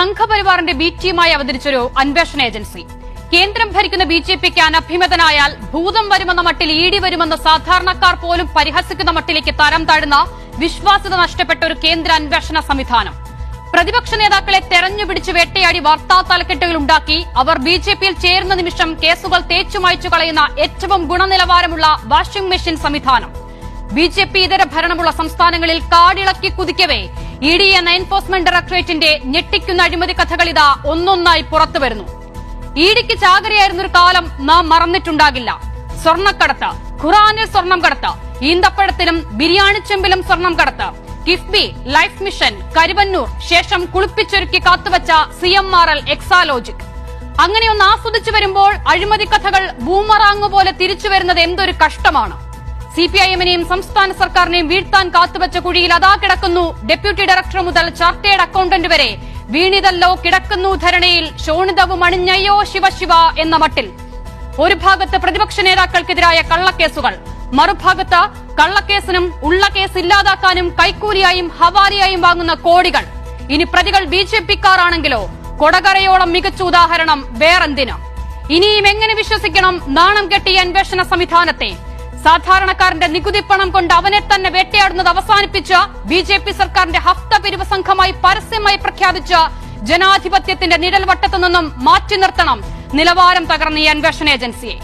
സംഘപരിവാറിന്റെ ബി ടീമായി അവതരിച്ചൊരു അന്വേഷണ ഏജൻസി. കേന്ദ്രം ഭരിക്കുന്ന ബി ജെ പിക്ക് അനഭിമതനായാൽ ഭൂതം വരുമെന്ന മട്ടിൽ ഈടി വരുമെന്ന് സാധാരണക്കാർ പോലും പരിഹസിക്കുന്ന മട്ടിലേക്ക് തരം താഴുന്ന വിശ്വാസ്യത നഷ്ടപ്പെട്ട ഒരു കേന്ദ്ര അന്വേഷണ സംവിധാനം. പ്രതിപക്ഷ നേതാക്കളെ തെരഞ്ഞുപിടിച്ച് വേട്ടയാടി വാർത്താ തലക്കെട്ടുകൾ ഉണ്ടാക്കി അവർ ബി ജെ പിയിൽ ചേരുന്ന നിമിഷം കേസുകൾ തേച്ചുമായ്ച്ചു കളയുന്ന ഏറ്റവും ഗുണനിലവാരമുള്ള വാഷിംഗ് മെഷീൻ സംവിധാനം. ബി ജെ പി ഇതര ഭരണമുള്ള സംസ്ഥാനങ്ങളിൽ കാടിളക്കി കുതിക്കവേ ഇ ഡി എന്ന എൻഫോഴ്സ്മെന്റ് ഡയറക്ടറേറ്റിന്റെ ഞെട്ടിക്കുന്ന അഴിമതി കഥകൾ ഇതാ ഒന്നൊന്നായി പുറത്തുവരുന്നു ചാകരയായിരുന്ന ഒരു കാലം നാം മറന്നിട്ടുണ്ടാകില്ല. സ്വർണക്കടത്ത് ഖുറാനിൽ സ്വർണം കടത്ത് ഈന്തപ്പഴത്തിലും ബിരിയാണി ചെമ്പിലും സ്വർണം കടത്ത്. കിഫ്ബി ലൈഫ് മിഷൻ കരുവന്നൂർ ശേഷം കുളിപ്പിച്ചൊരുക്കി കാത്തുവച്ച C M R L Exalogic. അങ്ങനെയൊന്ന് ആസ്വദിച്ചു വരുമ്പോൾ അഴിമതി കഥകൾ ബൂമറാങ് പോലെ തിരിച്ചു വരുന്നത് എന്തൊരു കഷ്ടമാണ്. സി പി ഐ എമ്മിനെയും സംസ്ഥാന സർക്കാരിനെയും വീഴ്ത്താൻ കാത്തുവച്ച കുഴിയിൽ അതാ കിടക്കുന്നു ഡെപ്യൂട്ടി ഡയറക്ടർ മുതൽ ചാർട്ടേഡ് അക്കൌണ്ടന്റ് വരെ. വീണിതല്ലോ കിടക്കുന്നു ധരണയിൽ. ശോണിതവും അണിഞ്ഞയ്യോ ശിവശിവ എന്ന മട്ടിൽ. ഒരു ഭാഗത്ത് പ്രതിപക്ഷ നേതാക്കൾക്കെതിരായ കള്ളക്കേസുകൾ. മറുഭാഗത്ത് കള്ളക്കേസിനും ഉള്ള കേസ് ഇല്ലാതാക്കാനും കൈക്കൂലിയായും ഹവാരിയായും വാങ്ങുന്ന കോടികൾ. ഇനി പ്രതികൾ ബി ജെ പിക്കാരാണെങ്കിലോ? കൊടകരയോളം മികച്ച ഉദാഹരണം വേറെന്തിന്? ഇനിയും എങ്ങനെ വിശ്വസിക്കണം നാണം കെട്ടിയ അന്വേഷണ സംവിധാനത്തെ? സാധാരണക്കാരന്റെ നികുതി പണം കൊണ്ട് അവനെ തന്നെ വേട്ടയാടുന്നത് അവസാനിപ്പിച്ച ബി ജെ പി സർക്കാരിന്റെ ഹഫ്ത പിരിവ് സംഘമായി പരസ്യമായി പ്രഖ്യാപിച്ച ജനാധിപത്യത്തിന്റെ നിഴൽവട്ടത്തു നിന്നും മാറ്റി നിർത്തണം. നിലവാരം തകർന്ന ഈ അന്വേഷണ ഏജൻസിയെ.